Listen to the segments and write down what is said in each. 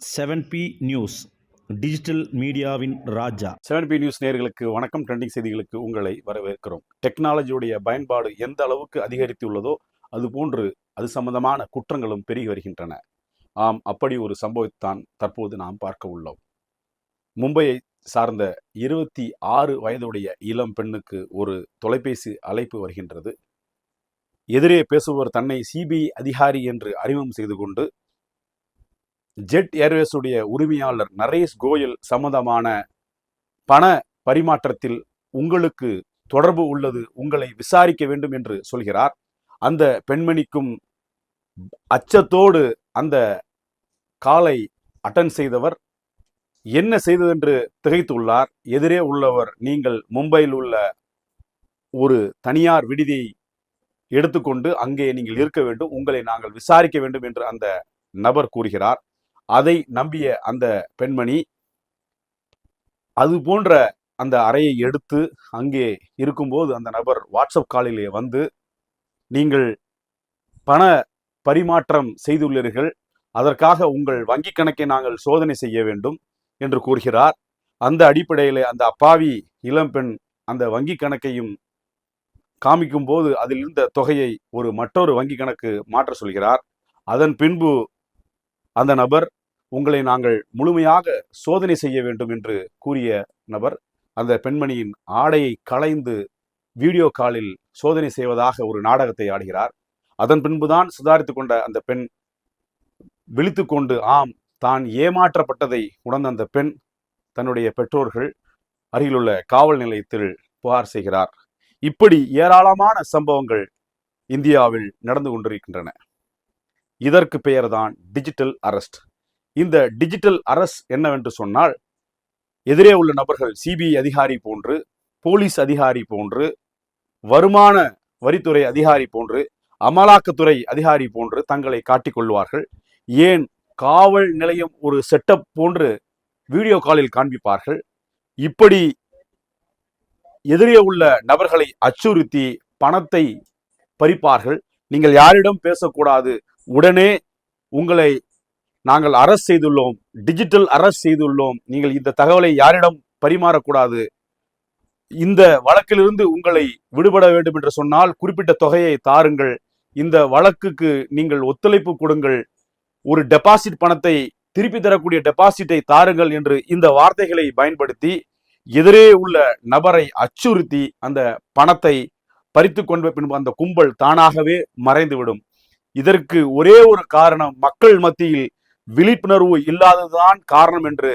Seven B news digital மீடியாவின் Raja. Seven B news நேர்களுக்கு வணக்கம். ட்ரெண்டிங் செய்திகளுக்கு உங்களை வரவேற்கிறோம். டெக்னாலஜியுடைய பயன்பாடு எந்த அளவுக்கு அதிகரித்துள்ளதோ அதுபோன்று அது சம்பந்தமான குற்றங்களும் பெருகி வருகின்றன. ஆம் அப்படி ஒரு சம்பவத்தான் தற்போது நாம் பார்க்க உள்ளோம். மும்பையை சார்ந்த இருபத்தி ஆறு வயதுடைய இளம் பெண்ணுக்கு ஒரு தொலைபேசி அழைப்பு வருகின்றது. எதிரே பேசுபவர் தன்னை சிபிஐ அதிகாரி என்று அறிமுகம் செய்து கொண்டு ஜெட் ஏர்வேஸுடைய உரிமையாளர் நரேஷ் கோயல் சம்பந்தமான பண பரிமாற்றத்தில் உங்களுக்கு தொடர்பு உள்ளது உங்களை விசாரிக்க வேண்டும் என்று சொல்கிறார். அந்த பெண்மணிக்கும் அச்சத்தோடு அந்த காலை அட்டன் செய்தவர். என்ன செய்ததென்று திகைத்துள்ளார் எதிரே உள்ளவர் நீங்கள் மும்பையில் உள்ள ஒரு தனியார் விடுதியை எடுத்துக்கொண்டு அங்கே நீங்கள் இருக்க வேண்டும் உங்களை நாங்கள் விசாரிக்க வேண்டும் என்று அந்த நபர் கூறுகிறார். அதை நம்பிய அந்த பெண்மணி அது போன்ற அந்த அறையை எடுத்து அங்கே இருக்கும்போது அந்த நபர் வாட்ஸ்அப் காலிலே வந்து நீங்கள் பண பரிமாற்றம் செய்துள்ளீர்கள். அதற்காக உங்கள் வங்கி கணக்கை நாங்கள் சோதனை செய்ய வேண்டும் என்று கூறுகிறார். அந்த அடிப்படையில் அந்த அப்பாவி இளம்பெண் அந்த வங்கி கணக்கையும் காமிக்கும் போது அதில் இருந்த தொகையை ஒரு மற்றொரு வங்கி கணக்கு மாற்ற சொல்கிறார். அதன் பின்பு அந்த நபர் உங்களை நாங்கள் முழுமையாக சோதனை செய்ய வேண்டும் என்று கூறிய நபர் அந்த பெண்மணியின் ஆடையை களைந்து வீடியோ காலில் சோதனை செய்வதாக ஒரு நாடகத்தை ஆடுகிறார். அதன் பின்புதான் சுதாரித்து கொண்ட அந்த பெண் விழித்து கொண்டு ஆம் தான் ஏமாற்றப்பட்டதை உணர்ந்த அந்த பெண் தன்னுடைய பெற்றோர்கள் அருகிலுள்ள காவல் நிலையத்தில் புகார் செய்கிறார். இப்படி ஏராளமான சம்பவங்கள் இந்தியாவில் நடந்து கொண்டிருக்கின்றன. இதற்கு பெயர்தான் டிஜிட்டல் அரெஸ்ட். இந்த டிஜிட்டல் அரஸ் என்னவென்று சொன்னால் எதிரே உள்ள நபர்கள் சிபிஐ அதிகாரி போன்று போலீஸ் அதிகாரி போன்று வருமான வரித்துறை அதிகாரி போன்று அமலாக்கத்துறை அதிகாரி போன்று தங்களை காட்டிக்கொள்வார்கள் ஏன்? காவல் நிலையம் ஒரு செட்டப் போன்று வீடியோ காலில் காண்பிப்பார்கள். இப்படி எதிரே உள்ள நபர்களை அச்சுறுத்தி பணத்தை பறிப்பார்கள். நீங்கள் யாரிடம் பேசக்கூடாது? உடனே உங்களை நாங்கள் அரஸ்ட் செய்துள்ளோம் டிஜிட்டல் அரஸ்ட் செய்துள்ளோம். நீங்கள் இந்த தகவலை யாரிடம் பரிமாறக்கூடாது? இந்த வழக்கிலிருந்து உங்களை விடுபட வேண்டும் என்று சொன்னால் குறிப்பிட்ட தொகையை தாருங்கள். இந்த வழக்குக்கு நீங்கள் ஒத்துழைப்பு கொடுங்கள். ஒரு டெபாசிட் பணத்தை திருப்பி தரக்கூடிய டெபாசிட்டை தாருங்கள் என்று இந்த வார்த்தைகளை பயன்படுத்தி எதிரே உள்ள நபரை அச்சுறுத்தி அந்த பணத்தை பறித்து கொண்ட பின்பு அந்த கும்பல் தானாகவே மறைந்துவிடும். இதற்கு ஒரே ஒரு காரணம் மக்கள் மத்தியில் விழிப்புணர்வு இல்லாததுதான் காரணம் என்று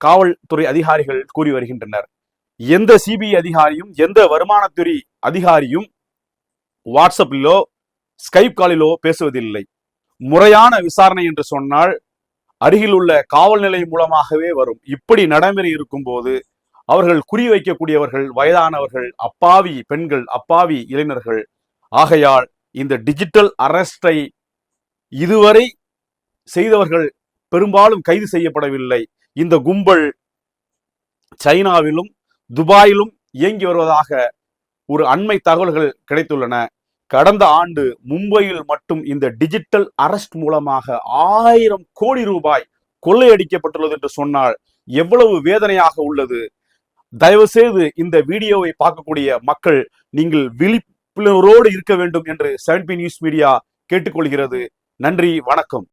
காவல்துறை அதிகாரிகள் கூறி வருகின்றனர். எந்த சிபிஐ அதிகாரியும் எந்த வருமானத்துறை அதிகாரியும் வாட்ஸ்அப்பிலோ ஸ்கைப் காலிலோ பேசுவதில்லை. முறையான விசாரணை என்று சொன்னால் அருகில் உள்ள காவல் நிலையம் மூலமாகவே வரும். இப்படி நடைமுறை இருக்கும்போது அவர்கள் குறிவைக்கக்கூடியவர்கள் வயதானவர்கள் அப்பாவி பெண்கள் அப்பாவி இளைஞர்கள். ஆகையால் இந்த டிஜிட்டல் அரஸ்டை இதுவரை செய்தவர்கள் பெரும்பாலும் கைது செய்யப்படவில்லை. இந்த கும்பல் சைனாவிலும் துபாயிலும் இயங்கி வருவதாக ஒரு அண்மை தகவல்கள் கிடைத்துள்ளன. கடந்த ஆண்டு மும்பையில் மட்டும் இந்த டிஜிட்டல் அரஸ்ட் மூலமாக ஆயிரம் கோடி ரூபாய் கொள்ளையடிக்கப்பட்டுள்ளது என்று சொன்னால் எவ்வளவு வேதனையாக உள்ளது. தயவு செய்து இந்த வீடியோவை பார்க்கக்கூடிய மக்கள் நீங்கள் விழிப்புணர்வோடு இருக்க வேண்டும் என்று செவன் பி நியூஸ் மீடியா கேட்டுக்கொள்கிறது. நன்றி வணக்கம்.